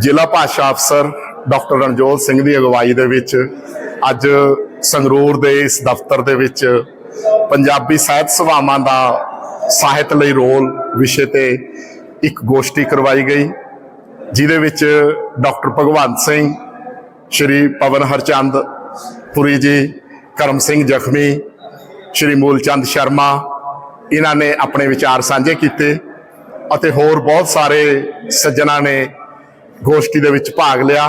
ਜ਼ਿਲ੍ਹਾ ਭਾਸ਼ਾ ਅਫਸਰ ਡਾਕਟਰ ਰਣਜੋਤ ਸਿੰਘ ਦੀ ਅਗਵਾਈ ਦੇ ਵਿੱਚ ਅੱਜ ਸੰਗਰੂਰ ਦੇ ਇਸ ਦਫ਼ਤਰ ਦੇ ਵਿੱਚ ਪੰਜਾਬੀ ਸਾਹਿਤ ਸਭਾਵਾਂ ਦਾ ਸਾਹਿਤ ਲਈ ਰੋਲ ਵਿਸ਼ੇ ਤੇ ਇੱਕ ਗੋਸ਼ਟੀ ਕਰਵਾਈ ਗਈ, ਜਿਹਦੇ ਵਿੱਚ ਡਾਕਟਰ ਭਗਵੰਤ ਸਿੰਘ, ਸ਼੍ਰੀ ਪਵਨ ਹਰਚੰਦ ਪੁਰੀ ਜੀ, ਕਰਮ ਸਿੰਘ ਜ਼ਖਮੀ, ਸ਼੍ਰੀ ਮੂਲਚੰਦ ਸ਼ਰਮਾ, ਇਹਨਾਂ ਨੇ ਆਪਣੇ ਵਿਚਾਰ ਸਾਂਝੇ ਕੀਤੇ ਅਤੇ ਹੋਰ ਬਹੁਤ ਸਾਰੇ ਸੱਜਣਾ ਨੇ ਗੋਸ਼ਟੀ ਦੇ ਵਿੱਚ ਭਾਗ ਲਿਆ।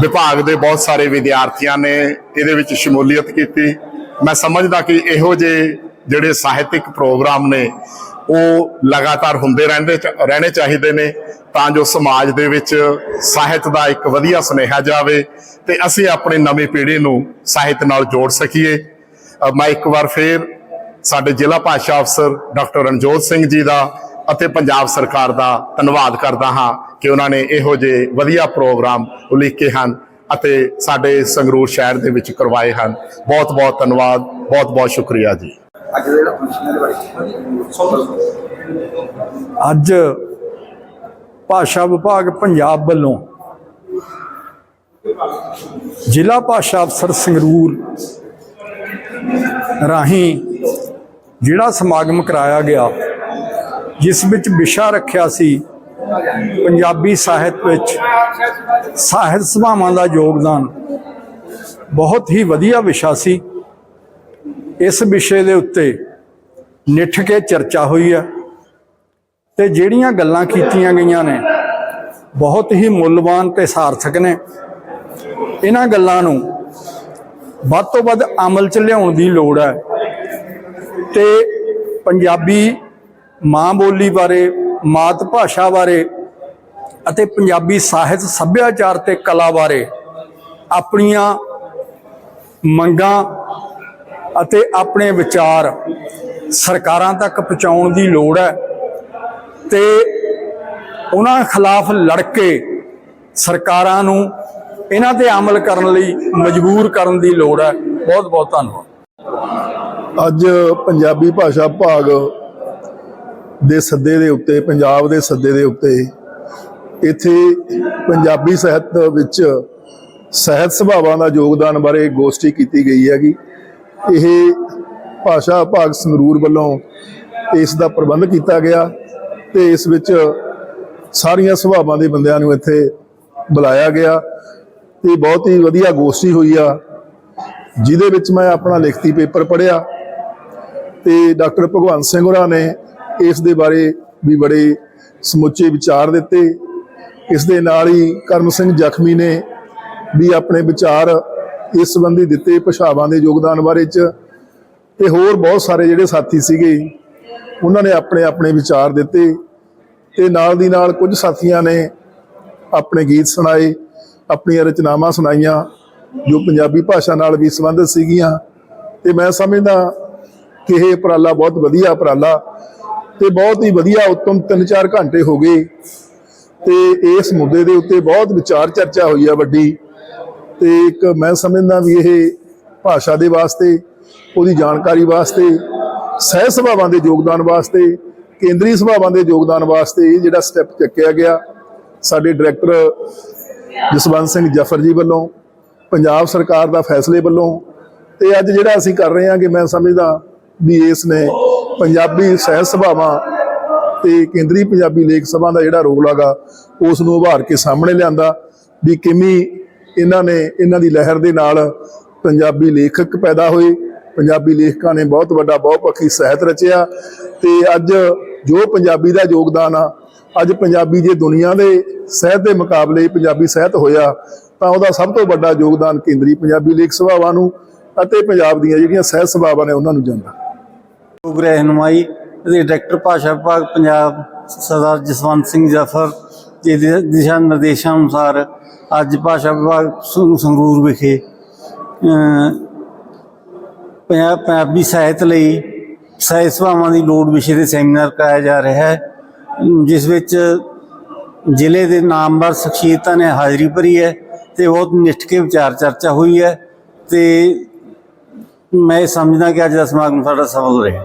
ਵਿਭਾਗ ਦੇ ਬਹੁਤ ਸਾਰੇ ਵਿਦਿਆਰਥੀਆਂ ਨੇ ਇਹਦੇ ਵਿੱਚ ਸ਼ਮੂਲੀਅਤ ਕੀਤੀ। ਮੈਂ ਸਮਝਦਾ ਕਿ ਇਹੋ ਜਿਹੇ ਜਿਹੜੇ ਸਾਹਿਤਿਕ ਪ੍ਰੋਗਰਾਮ ਨੇ, ਉਹ ਲਗਾਤਾਰ ਹੁੰਦੇ ਰਹਿੰਦੇ ਚ- ਰਹਿਣੇ ਚਾਹੀਦੇ ਨੇ ਤਾਂ ਜੋ ਸਮਾਜ ਦੇ ਵਿੱਚ ਸਾਹਿਤ ਦਾ ਇੱਕ ਵਧੀਆ ਸੁਨੇਹਾ ਜਾਵੇ ਤੇ ਅਸੀਂ ਆਪਣੀ ਨਵੀਂ ਪੀੜ੍ਹੀ ਨੂੰ ਸਾਹਿਤ ਨਾਲ ਜੋੜ ਸਕੀਏ। ਮੈਂ ਇੱਕ ਵਾਰ ਫੇਰ ਸਾਡੇ ਜ਼ਿਲ੍ਹਾ ਭਾਸ਼ਾ ਅਫਸਰ ਡਾਕਟਰ ਰਣਜੋਤ ਸਿੰਘ ਜੀ ਦਾ ਅਤੇ ਪੰਜਾਬ ਸਰਕਾਰ ਦਾ ਧੰਨਵਾਦ ਕਰਦਾ ਹਾਂ ਕਿ ਉਹਨਾਂ ਨੇ ਇਹੋ ਜਿਹੇ ਵਧੀਆ ਪ੍ਰੋਗਰਾਮ ਉਲੀਕੇ ਹਨ ਅਤੇ ਸਾਡੇ ਸੰਗਰੂਰ ਸ਼ਹਿਰ ਦੇ ਵਿੱਚ ਕਰਵਾਏ ਹਨ। ਬਹੁਤ ਬਹੁਤ ਧੰਨਵਾਦ ਬਹੁਤ ਬਹੁਤ ਸ਼ੁਕਰੀਆ ਜੀ। ਅੱਜ ਭਾਸ਼ਾ ਵਿਭਾਗ ਪੰਜਾਬ ਵੱਲੋਂ ਜ਼ਿਲ੍ਹਾ ਭਾਸ਼ਾ ਅਫਸਰ ਸੰਗਰੂਰ ਰਾਹੀਂ ਜਿਹੜਾ ਸਮਾਗਮ ਕਰਾਇਆ ਗਿਆ ਜਿਸ ਵਿੱਚ ਵਿਸ਼ਾ ਰੱਖਿਆ ਸੀ, ਪੰਜਾਬੀ ਸਾਹਿਤ ਵਿੱਚ ਸਾਹਿਤ ਸਭਾਵਾਂ ਦਾ ਯੋਗਦਾਨ ਬਹੁਤ ਹੀ ਵਧੀਆ ਵਿਸ਼ਾ ਸੀ। ਇਸ ਵਿਸ਼ੇ ਦੇ ਉੱਤੇ ਨਿੱਠ ਕੇ ਚਰਚਾ ਹੋਈ ਹੈ ਤੇ ਜਿਹੜੀਆਂ ਗੱਲਾਂ ਕੀਤੀਆਂ ਗਈਆਂ ਨੇ, ਬਹੁਤ ਹੀ ਮੁੱਲਵਾਨ ਤੇ ਸਾਰਥਕ ਨੇ। ਇਹਨਾਂ ਗੱਲਾਂ ਨੂੰ ਵੱਧ ਤੋਂ ਵੱਧ ਅਮਲ 'ਚ ਲਿਆਉਣ ਦੀ ਲੋੜ ਹੈ ਤੇ ਪੰਜਾਬੀ ਮਾਂ ਬੋਲੀ ਬਾਰੇ, ਮਾਤ ਭਾਸ਼ਾ ਬਾਰੇ ਅਤੇ ਪੰਜਾਬੀ ਸਾਹਿਤ ਸੱਭਿਆਚਾਰ ਤੇ ਕਲਾ ਬਾਰੇ ਆਪਣੀਆਂ ਮੰਗਾਂ ਅਤੇ ਆਪਣੇ ਵਿਚਾਰ ਸਰਕਾਰਾਂ ਤੱਕ ਪਹੁੰਚਾਉਣ ਦੀ ਲੋੜ ਹੈ ਤੇ ਉਹਨਾਂ ਖਿਲਾਫ ਲੜ ਕੇ ਸਰਕਾਰਾਂ ਨੂੰ ਇਹਨਾਂ ਤੇ ਅਮਲ ਕਰਨ ਲਈ ਮਜਬੂਰ ਕਰਨ ਦੀ ਲੋੜ ਹੈ। ਬਹੁਤ ਬਹੁਤ ਧੰਨਵਾਦ। ਅੱਜ ਪੰਜਾਬੀ ਭਾਸ਼ਾ ਭਾਗ ਦੇ ਸੱਦੇ ਦੇ ਉੱਤੇ, ਪੰਜਾਬ ਦੇ ਸੱਦੇ ਦੇ ਉੱਤੇ, ਇੱਥੇ ਪੰਜਾਬੀ ਸਾਹਿਤ ਵਿੱਚ ਸਾਹਿਤ ਸਭਾਵਾਂ ਦਾ ਯੋਗਦਾਨ ਬਾਰੇ ਗੋਸ਼ਟੀ ਕੀਤੀ ਗਈ ਹੈਗੀ। ਇਹ ਭਾਸ਼ਾ ਭਾਗ ਸੰਗਰੂਰ ਵੱਲੋਂ ਇਸ ਦਾ ਪ੍ਰਬੰਧ ਕੀਤਾ ਗਿਆ ਤੇ ਇਸ ਵਿੱਚ ਸਾਰੀਆਂ ਸਭਾਵਾਂ ਦੇ ਬੰਦਿਆਂ ਨੂੰ ਇੱਥੇ ਬੁਲਾਇਆ ਗਿਆ। ਤੇ ਬਹੁਤ ਹੀ ਵਧੀਆ ਗੋਸ਼ਟੀ ਹੋਈ ਆ, ਜਿਹਦੇ ਵਿੱਚ ਮੈਂ ਆਪਣਾ ਲਿਖਤੀ ਪੇਪਰ ਪੜ੍ਹਿਆ ਤੇ ਡਾਕਟਰ ਭਗਵੰਤ ਸਿੰਘ ਹੋਰਾਂ ਨੇ ਇਸ ਦੇ ਬਾਰੇ ਵੀ ਬੜੇ ਸਮੁੱਚੇ ਵਿਚਾਰ ਦਿੱਤੇ। ਇਸ ਦੇ ਨਾਲ ਹੀ ਕਰਮ ਸਿੰਘ ਜ਼ਖਮੀ ਨੇ ਵੀ ਆਪਣੇ ਵਿਚਾਰ ਇਸ ਸੰਬੰਧੀ ਦਿੱਤੇ ਭਾਸ਼ਾਵਾਂ ਦੇ ਯੋਗਦਾਨ ਬਾਰੇ ਚ। ਤੇ ਹੋਰ ਬਹੁਤ ਸਾਰੇ ਜਿਹੜੇ ਸਾਥੀ ਸੀਗੇ, ਉਹਨਾਂ ਨੇ ਆਪਣੇ ਆਪਣੇ ਵਿਚਾਰ ਦਿੱਤੇ। ਤੇ ਨਾਲ ਦੀ ਨਾਲ ਕੁਝ ਸਾਥੀਆਂ ਨੇ ਆਪਣੇ ਗੀਤ ਸੁਣਾਏ, ਆਪਣੀਆਂ ਰਚਨਾਵਾਂ ਸੁਣਾਈਆਂ, ਜੋ ਪੰਜਾਬੀ ਭਾਸ਼ਾ ਨਾਲ ਵੀ ਸੰਬੰਧਿਤ ਸੀਗੀਆਂ। ਤੇ ਮੈਂ ਸਮਝਦਾ ਕਿ ਇਹ ਉਪਰਾਲਾ ਬਹੁਤ ਵਧੀਆ ਉਪਰਾਲਾ ਤੇ ਬਹੁਤ ਹੀ ਵਧੀਆ ਉੱਤਮ 3-4 ਘੰਟੇ ਹੋ ਗਏ। ਤੇ ਇਸ ਮੁੱਦੇ ਦੇ ਉੱਤੇ ਬਹੁਤ ਵਿਚਾਰ ਚਰਚਾ ਹੋਈ ਆ ਵੱਡੀ। ਤੇ ਇੱਕ ਮੈਂ ਸਮਝਦਾ ਵੀ ਇਹ ਭਾਸ਼ਾ ਦੇ ਵਾਸਤੇ, ਉਹਦੀ ਜਾਣਕਾਰੀ ਵਾਸਤੇ, ਸਹਿ ਸਭਾਵਾਂ ਦੇ ਯੋਗਦਾਨ ਵਾਸਤੇ, ਕੇਂਦਰੀ ਸਭਾਵਾਂ ਦੇ ਯੋਗਦਾਨ ਵਾਸਤੇ ਇਹ ਜਿਹੜਾ ਸਟੈਪ ਚੱਕਿਆ ਗਿਆ ਸਾਡੇ ਡਾਇਰੈਕਟਰ ਜਸਵੰਤ ਸਿੰਘ ਜਫਰ ਜੀ ਵੱਲੋਂ, ਪੰਜਾਬ ਸਰਕਾਰ ਦਾ ਫੈਸਲੇ ਵੱਲੋਂ। ਤੇ ਅੱਜ ਜਿਹੜਾ ਅਸੀਂ ਕਰ ਰਹੇ ਹਾਂ ਕਿ ਮੈਂ ਸਮਝਦਾ ਵੀ ਇਸ ਨੇ ਪੰਜਾਬੀ ਸਹਿਤ ਸਭਾਵਾਂ ਤੇ ਕੇਂਦਰੀ ਪੰਜਾਬੀ ਲੇਖ ਸਭਾ ਦਾ ਜਿਹੜਾ ਰੋਲ ਹੈਗਾ, ਉਸ ਨੂੰ ਉਭਾਰ ਕੇ ਸਾਹਮਣੇ ਲਿਆਂਦਾ ਵੀ ਕਿਵੇਂ ਇਹਨਾਂ ਨੇ ਇਹਨਾਂ ਦੀ ਲਹਿਰ ਦੇ ਨਾਲ ਪੰਜਾਬੀ ਲੇਖਕ ਪੈਦਾ ਹੋਏ। ਪੰਜਾਬੀ ਲੇਖਕਾਂ ਨੇ ਬਹੁਤ ਵੱਡਾ ਬਹੁਪੱਖੀ ਸਾਹਿਤ ਰਚਿਆ ਤੇ ਅੱਜ ਜੋ ਪੰਜਾਬੀ ਦਾ ਯੋਗਦਾਨ ਆ, ਅੱਜ ਪੰਜਾਬੀ ਜੇ ਦੁਨੀਆ ਦੇ ਸਹਿਤ ਦੇ ਮੁਕਾਬਲੇ ਪੰਜਾਬੀ ਸਾਹਿਤ ਹੋਇਆ, ਤਾਂ ਉਹਦਾ ਸਭ ਤੋਂ ਵੱਡਾ ਯੋਗਦਾਨ ਕੇਂਦਰੀ ਪੰਜਾਬੀ ਲੇਖ ਸਭਾਵਾਂ ਨੂੰ ਅਤੇ ਪੰਜਾਬ ਦੀਆਂ ਜਿਹੜੀਆਂ ਸਾਹਿਤ ਸਭਾਵਾਂ ਨੇ ਉਹਨਾਂ ਨੂੰ ਜਾਂਦਾ। ਲੋਕ ਰਹਿਨੁਮਾਈ ਦੇ ਡਾਇਰੈਕਟਰ ਭਾਸ਼ਾ ਵਿਭਾਗ ਪੰਜਾਬ ਸਰਦਾਰ ਜਸਵੰਤ ਸਿੰਘ ਜਾਫਰ ਜੀ ਦੇ ਦਿਸ਼ਾ ਨਿਰਦੇਸ਼ਾਂ ਅਨੁਸਾਰ ਅੱਜ ਭਾਸ਼ਾ ਵਿਭਾਗ ਸੰਗਰੂਰ ਵਿਖੇ ਪੰਜਾਬੀ ਸਾਹਿਤ ਲਈ ਸਾਹਿਤ ਸਭਾਵਾਂ ਦੀ ਲੋੜ ਵਿਸ਼ੇ ਤੇ ਸੈਮੀਨਾਰ ਕਰਾਇਆ ਜਾ ਰਿਹਾ ਹੈ, ਜਿਸ ਵਿੱਚ ਜ਼ਿਲ੍ਹੇ ਦੇ ਨਾਮਵਰ ਸ਼ਖਸੀਅਤਾਂ ਨੇ ਹਾਜ਼ਰੀ ਭਰੀ ਹੈ ਤੇ ਬਹੁਤ ਨਿष्ठ ਕੇ ਵਿਚਾਰ ਚਰਚਾ ਹੋਈ ਹੈ ਤੇ ਮੈਂ ਸਮਝਦਾ ਕਿ ਅੱਜ ਦਾ ਸਮਾਗਮ ਸਾਡਾ ਸਫਲ ਰਿਹਾ।